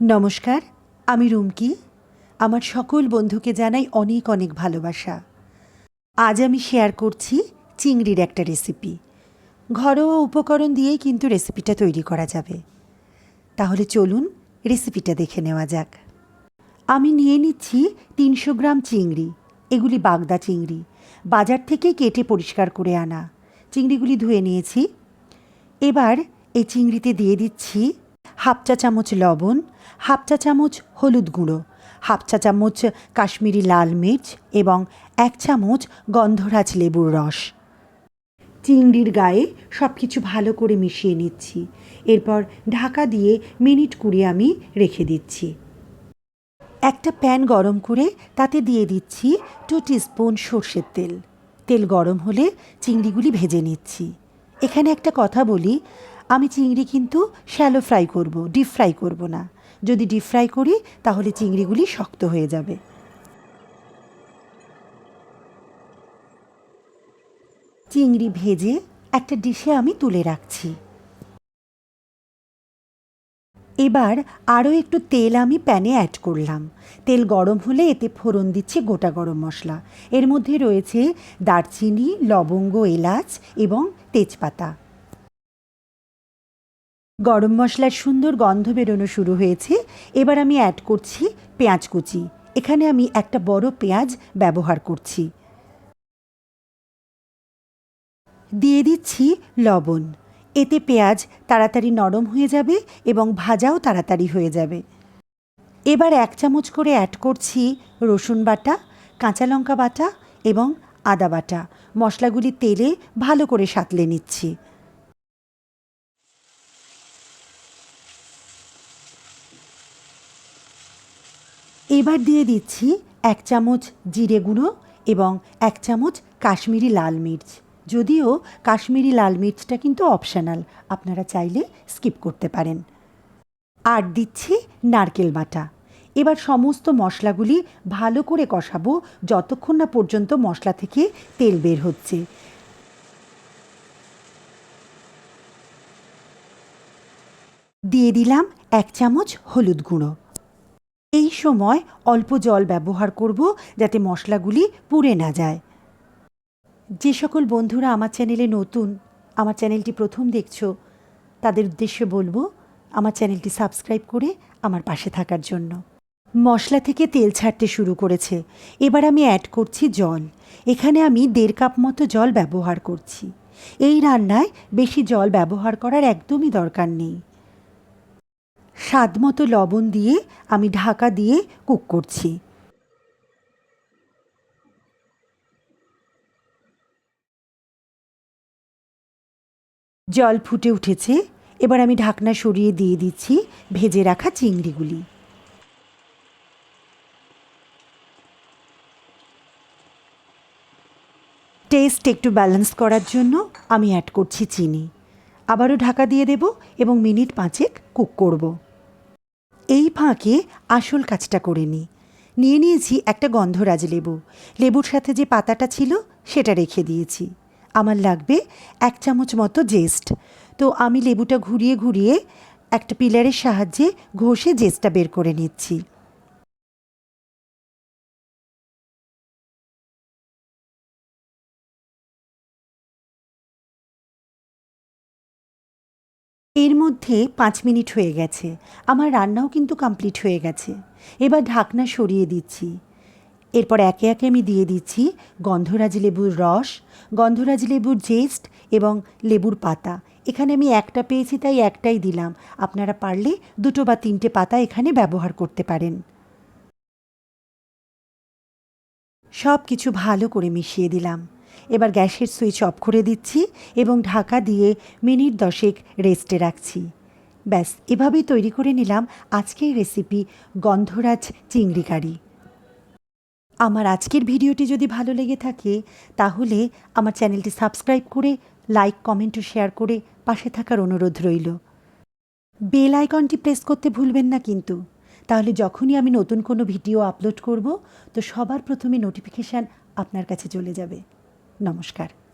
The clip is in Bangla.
নমস্কার, আমি রুমকি। আমার সকল বন্ধুকে জানাই অনেক অনেক ভালোবাসা। আজ আমি শেয়ার করছি চিংড়ির একটা রেসিপি ঘরোয়া উপকরণ দিয়েই কিন্তু রেসিপিটা তৈরি করা যাবে। তাহলে চলুন রেসিপিটা দেখে নেওয়া যাক। আমি নিয়ে নিচ্ছি তিনশো গ্রাম চিংড়ি, এগুলি বাগদা চিংড়ি। বাজার থেকে কেটে পরিষ্কার করে আনা। চিংড়িগুলি ধুয়ে নিয়েছি। এবার এই চিংড়িতে দিয়ে দিচ্ছি হাফ চা চামচ লবণ, হাফ চা চামচ হলুদ গুঁড়ো, হাফ চা চামচ কাশ্মীরি লাল মির্চ এবং এক চামচ গন্ধরাজ লেবুর রস। চিংড়ির গায়ে সব কিছু ভালো করে মিশিয়ে নিচ্ছি। এরপর ঢাকা দিয়ে মিনিট কুড়ি আমি রেখে দিচ্ছি। একটা প্যান গরম করে তাতে দিয়ে দিচ্ছি টু স্পুন সর্ষের তেল। তেল গরম হলে চিংড়িগুলি ভেজে নিচ্ছি। এখানে একটা কথা বলি আমি চিংড়ি কিন্তু শ্যালো ফ্রাই করব, ডিপ ফ্রাই করব না। যদি ডিপ ফ্রাই করি, তাহলে চিংড়িগুলি শক্ত হয়ে যাবে। চিংড়ি ভেজে একটা ডিশে আমি তুলে রাখছি। এবার আরও একটু তেল আমি প্যানে অ্যাড করলাম। তেল গরম হলে এতে ফোড়ন দিচ্ছি গোটা গরম মশলা। এর মধ্যে রয়েছে দারচিনি, লবঙ্গ, এলাচ এবং তেজপাতা। গরম মশলার সুন্দর গন্ধ বেরোনো শুরু হয়েছে। এবার আমি অ্যাড করছি পেঁয়াজ কুচি। এখানে আমি একটা বড় পেঁয়াজ ব্যবহার করছি। দিয়ে দিচ্ছি লবণ। এতে পেঁয়াজ তাড়াতাড়ি নরম হয়ে যাবে এবং ভাজাও তাড়াতাড়ি হয়ে যাবে। এবার এক চামচ করে অ্যাড করছি রসুন বাটা, কাঁচা লঙ্কা বাটা এবং আদা বাটা। মশলাগুলি তেলে ভালো করে সাতলে নিচ্ছি। এবার দিয়ে দিচ্ছি এক চামচ জিরে গুঁড়ো এবং এক চামচ কাশ্মীরি লাল মির্চ। যদিও কাশ্মীরি লাল মির্চটা কিন্তু অপশানাল আপনারা চাইলে স্কিপ করতে পারেন। আর দিচ্ছি নারকেল বাটা। এবার সমস্ত মশলাগুলি ভালো করে কষাবো যতক্ষণ না পর্যন্ত মশলা থেকে তেল বের হচ্ছে। দিয়ে দিলাম এক চামচ হলুদ গুঁড়ো। এই সময় অল্প জল ব্যবহার করব যাতে মশলাগুলি পুড়ে না যায়। যে সকল বন্ধুরা আমার চ্যানেলে নতুন, আমার চ্যানেলটি প্রথম দেখছ, তাদের উদ্দেশ্যে বলব, আমার চ্যানেলটি সাবস্ক্রাইব করে আমার পাশে থাকার জন্য। মশলা থেকে তেল ছাড়তে শুরু করেছে। এবার আমি অ্যাড করছি জল। এখানে আমি দেড় কাপ মতো জল ব্যবহার করছি। এই রান্নায় বেশি জল ব্যবহার করার একদমই দরকার নেই। স্বাদ মতো লবণ দিয়ে আমি ঢাকা দিয়ে কুক করছি। জল ফুটে উঠেছে, এবার আমি ঢাকনা সরিয়ে দিয়ে দিচ্ছি ভেজে রাখা চিংড়িগুলি। টেস্ট একটু ব্যালেন্স করার জন্য আমি অ্যাড করছি চিনি। আবারও ঢাকা দিয়ে দেব এবং মিনিট পাঁচেক কুক করব। এই ফাঁকে আসল কাজটা করে নিই নিয়ে নিয়েছি একটা গন্ধরাজ লেবু। লেবুর সাথে যে পাতাটা ছিল, সেটা রেখে দিয়েছি। আমার লাগবে এক চামচ মতো জেস্ট। তো আমি লেবুটা ঘুরিয়ে ঘুরিয়ে একটা পিলারের সাহায্যে ঘষে জেস্টটা বের করে নিচ্ছি। এর মধ্যে পাঁচ মিনিট হয়ে গেছে। আমার রান্নাও কিন্তু কমপ্লিট হয়ে গেছে। এবার ঢাকনা সরিয়ে দিচ্ছি। এরপর একে একে আমি দিয়ে দিচ্ছি গন্ধরাজ লেবুর রস, গন্ধরাজ লেবুর জেস্ট এবং লেবুর পাতা। এখানে আমি একটা পেয়েছি, তাই একটাই দিলাম। আপনারা পারলে দুটো বা তিনটে পাতা এখানে ব্যবহার করতে পারেন। সব কিছু ভালো করে মিশিয়ে দিলাম। এবার গ্যাসের সুইচ অফ করে দিচ্ছি এবং ঢাকা দিয়ে মিনিট দশেক রেস্টে রাখছি। ব্যাস, এভাবেই তৈরি করে নিলাম আজকের রেসিপি গন্ধরাজ চিংড়ি কারি। আমার আজকের ভিডিওটি যদি ভালো লেগে থাকে, তাহলে আমার চ্যানেলটি সাবস্ক্রাইব করে, লাইক, কমেন্ট ও শেয়ার করে পাশে থাকার অনুরোধ রইল। বেল আইকনটি প্রেস করতে ভুলবেন না কিন্তু। তাহলে যখনই আমি নতুন কোনো ভিডিও আপলোড করব, তো সবার প্রথমে নোটিফিকেশান আপনার কাছে চলে যাবে। নমস্কার